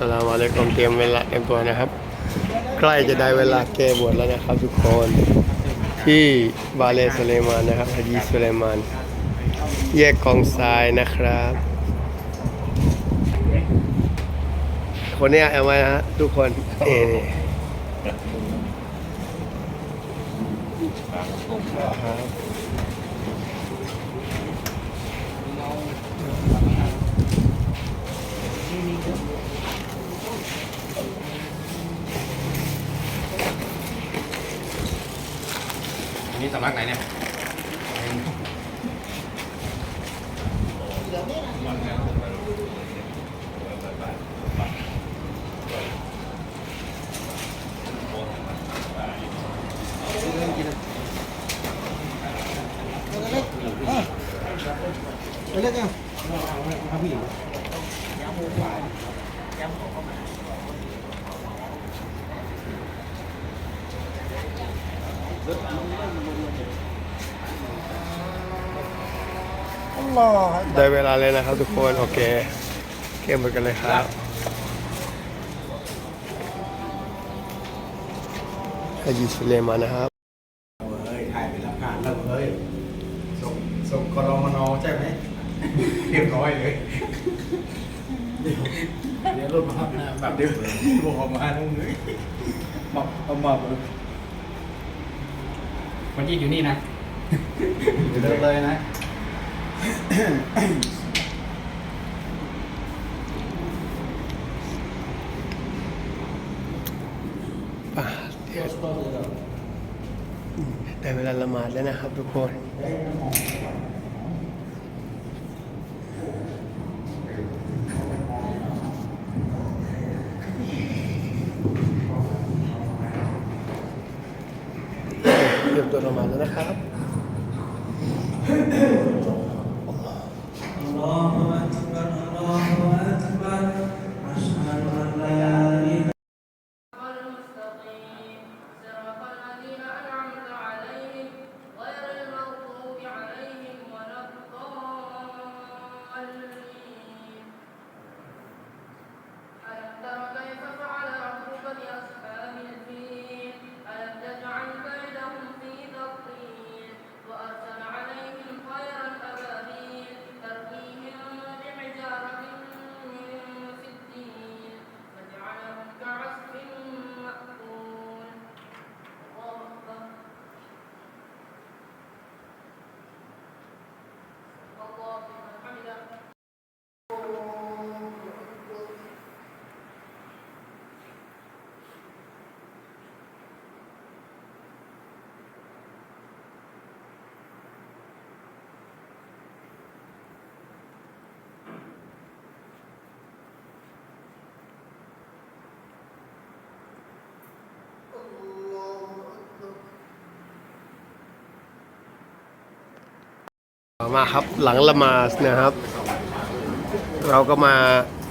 สลามอะลัยกุมเตรียมเวลาเตรียมตัวนะครับ ใกล้จะได้เวลาเกบวชแล้วนะครับ ทุกคนที่บาเลสุเลมานนะครับฮะจีสุเลมาน แยกกองทรายนะครับ คนเนี้ยเอาไว้นะฮะทุกคนเอนี่ครับ สำนักไหนเนี่ยไปเล่นยังครับพี่อัล ลอฮ์ได้เวลาเลยนะครับทุกคนโอเคเกมกันเลยครับฮะจีสุเลมานนะครับเฮ้ยถ่ายเป็นหลักฐานแล้วเฮ้ยส่งส่งกรมนใช่ไหมเรียบร้อยเลยเดี๋ยวรถมาครับนะแบบเดียวบอกออกมาตรงนี้บอกเอามาเลยคนที่อยู่นี่นะเดี๋ยวเดินเลยนะ อะเดี๋ยวได้เวลาละหมาดแล้วนะครับทุกคนเตรียมตัวละหมาดแล้วนะครับ المستقيم มาครับหลังละมาดนะครับ เราก็มา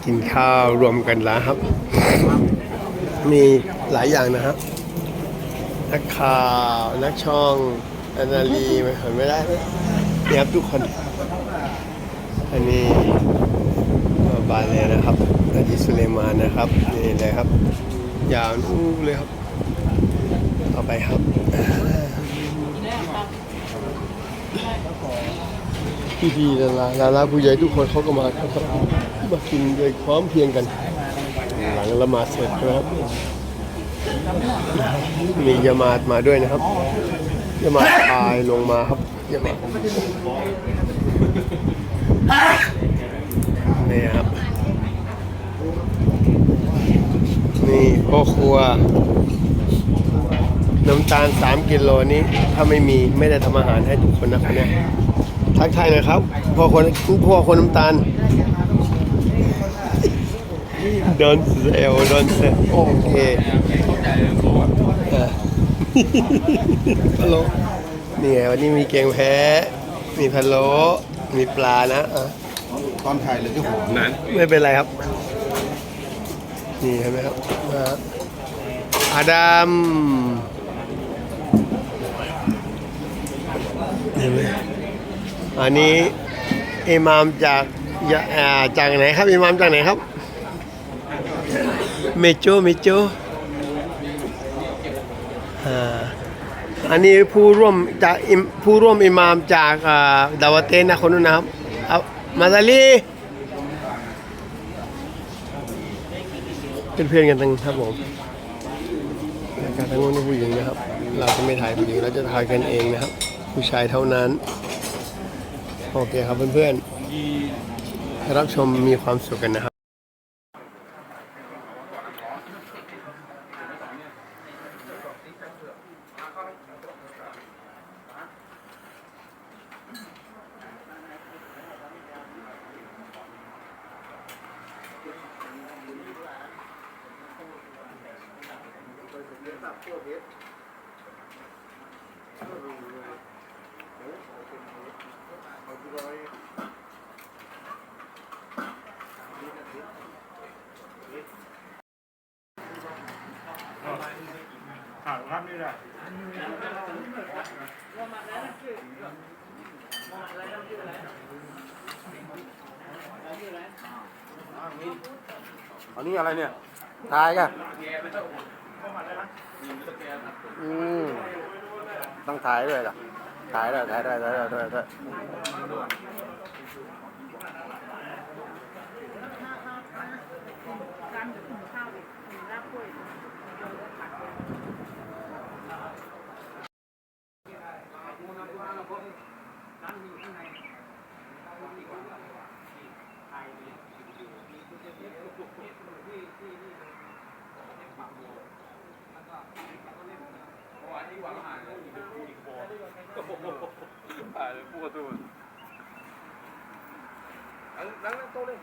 กินข้าวรวมกันแล้วครับ มีหลายอย่างนะครับ นักข่าวนักช่องอนาลีไม่เห็นไม่ได้เนี่ยครับทุกคน อันนี้บาเลยนะครับอาจิสุเลมานนะครับนี่เลยครับ ยาวนู่นเลยครับ ต่อไปครับ พี่พี่ๆดาราดาราผู้ใหญ่ทุกคนเขาก็มาครับมากินโดยพร้อมเพียงกัน หลังละหมาดเสร็จนะครับมียามาดมาด้วยนะครับยามาดตายลงมาครับยามาดนี่ครับนี่พ่อครัว น้ำตาล 3 กิโลนี้ ถ้าไม่มีไม่ได้ทำอาหารให้ทุกคนนะครับเนี่ยทักทายหนะครับพ่อคนพ่อคนน้ำตาลโดนเซลโดนเซลโอเคอะพะโล้นี่ไงวันนี้มีแกงแพ้มีพะโล้มีปลานะอะตอนถ่ายเลยที่หัวนั้นไม่เป็นไรครับ นี่เห็นไหมครับมาอาดัมเห็นไหม อันนี้อิหมามจากจากไหนครับอิหมามจากไหนครับเมโจเมโจอ่าอันนี้ผู้ร่วมจากผู้ร่วมอิหมามจากดาวเตนนะคนนู้นนะครับมาซาลีเป็นเพื่อนกันทั้งครับผมการทั้งนู้นนี่ผู้หญิงนะครับ เราจะไม่ถ่ายผู้หญิงเราจะถ่ายกันเองนะครับ ผู้ชายเท่านั้น โอเคครับเพื่อนๆ รับชมมีความสุขกันนะครับ อันนี้อะไรเนี่ยทายกันอืมต้องถ่ายด้วย thái rồi thái rồi thái rồi thái rồi Thank. อถ่ายด้วยถ่ายด้วยถ่ายด้วย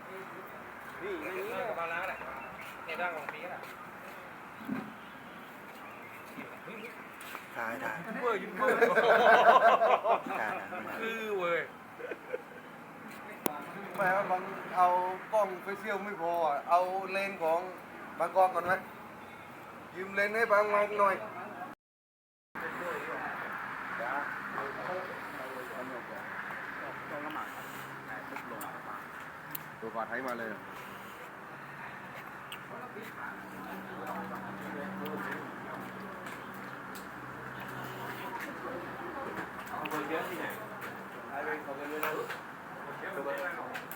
ถ่ายด้วยถ่ายถ่ายเบื่อยุ่งเบื่อคือเว้ยแม่บางเอากล้องไปเที่ยวไม่พออะเอาเลนส์ของบางกอกก่อนไหมยืมเลนส์ให้บางมองหน่อย ตัวกอดไทยมาเลย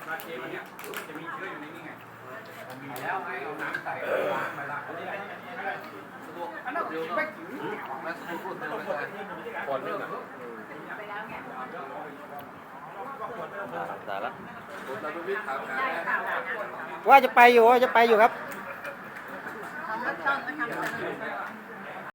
ว่าจะไปอยู่ว่าจะไปอยู่ครับของก็ช่องก็ทำเสนอ ว่าจะไปอยู่ว่าจะไปอยู่ครับ